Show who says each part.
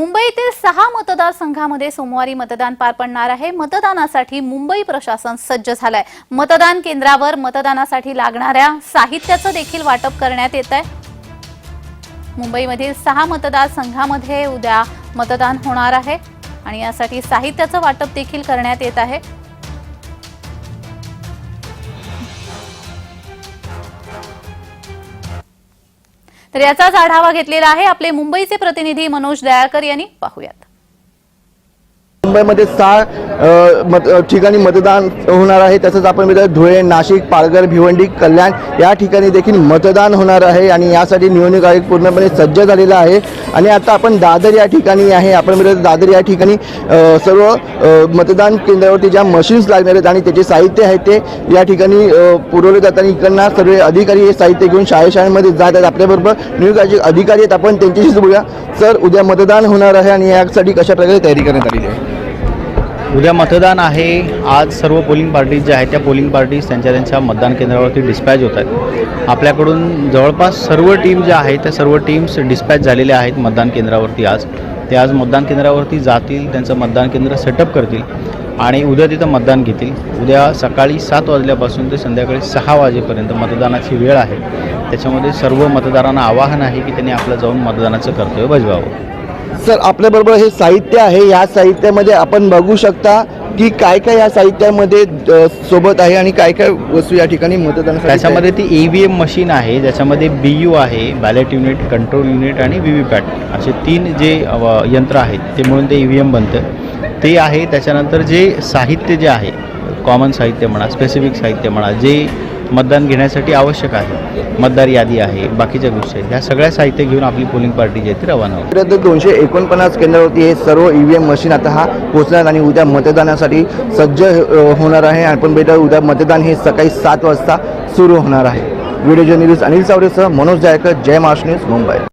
Speaker 1: मुंबईतील सहा मतदारसंघामध्ये सोमवारी मतदान पार पडणार आहे. मतदानासाठी मुंबई प्रशासन सज्ज झालंय. मतदान केंद्रावर मतदानासाठी लागणाऱ्या साहित्याचं देखील वाटप करण्यात येत आहे. मुंबईमधील सहा मतदारसंघामध्ये उद्या मतदान होणार आहे आणि यासाठी साहित्याचं वाटप देखील करण्यात येत आहे. तर याचाच आढावा घेतलेला आहे आपले मुंबईचे प्रतिनिधी मनोज दयाळकर यांनी. पाहूयात.
Speaker 2: मुंबईमध्ये सहा मत ठिकाणी मतदान होणार आहे. तसंच आपण बघितलं धुळे नाशिक पालघर भिवंडी कल्याण या ठिकाणी देखील मतदान होणार आहे आणि यासाठी निवडणूक आयोग पूर्णपणे सज्ज झालेला आहे. आणि आता आपण दादर या ठिकाणी आहे. आपण बघितलं दादर या ठिकाणी सर्व मतदान केंद्रावरती ज्या मशीन्स लागणार आहेत आणि त्याचे साहित्य आहे ते या ठिकाणी पुरवले जातात. आणि इकडनं सर्व अधिकारी हे साहित्य घेऊन शाळेशाळेमध्ये जात आहेत. आपल्याबरोबर निवडणूक आयोग अधिकारी आहेत. आपण त्यांच्याशी बोलूया. सर उद्या मतदान होणार आहे आणि यासाठी कशा प्रकारे तयारी करण्यात आलेली आहे?
Speaker 3: उद्या मतदान आहे. आज सर्व पोलिंग पार्टीज ज्या आहेत त्या पोलिंग पार्टीज त्यांच्या त्यांच्या मतदान केंद्रावरती डिस्पॅच होत आहेत. आपल्याकडून जवळपास सर्व टीम ज्या आहेत त्या सर्व टीम्स डिस्पॅच झालेल्या आहेत मतदान केंद्रावरती आज. ते आज मतदान केंद्रावरती जातील त्यांचं मतदान केंद्र सेटअप करतील आणि उद्या तिथं मतदान घेतील. उद्या सकाळी सात वाजल्यापासून ते संध्याकाळी सहा वाजेपर्यंत मतदानाची वेळ आहे. त्याच्यामध्ये सर्व मतदारांना आवाहन आहे की त्यांनी आपलं जाऊन मतदानाचं कर्तव्य बजवावं.
Speaker 2: सर आपल्याबरोबर हे साहित्य आहे. या साहित्यामध्ये आपण बघू शकता की काय काय या साहित्यामध्ये सोबत आहे आणि काय काय वस्तू या ठिकाणी मतदानासाठी
Speaker 3: त्याच्यामध्ये ती ई व्ही एम मशीन आहे ज्याच्यामध्ये बी यू आहे बॅलेट युनिट कंट्रोल युनिट आणि व्ही व्ही पॅट असे तीन जे यंत्र आहेत ते म्हणून ते ई व्ही एम बनतं. ते आहे त्याच्यानंतर जे साहित्य जे आहे कॉमन साहित्य म्हणा स्पेसिफिक साहित्य म्हणा जे मतदान घेण्यासाठी आवश्यक आहे. मतदार यादी आहे बाकीच्या गोष्टी आहेत. ह्या सगळ्या साहित्य घेऊन आपली पोलिंग पार्टी जी आहे ती रवाना
Speaker 2: होती. दोनशे एकोणपन्नास केंद्रावरती हे सर्व ई व्ही एम मशीन आता हा पोचणार आणि उद्या मतदानासाठी सज्ज होणार आहे. आपण बेटा उद्या मतदान हे सकाळी सात वाजता सुरू होणार आहे. व्हिडिओ जर्नलिस्ट अनिल सावरेसह मनोज जायकर जय महाराष्ट्र न्यूज मुंबई.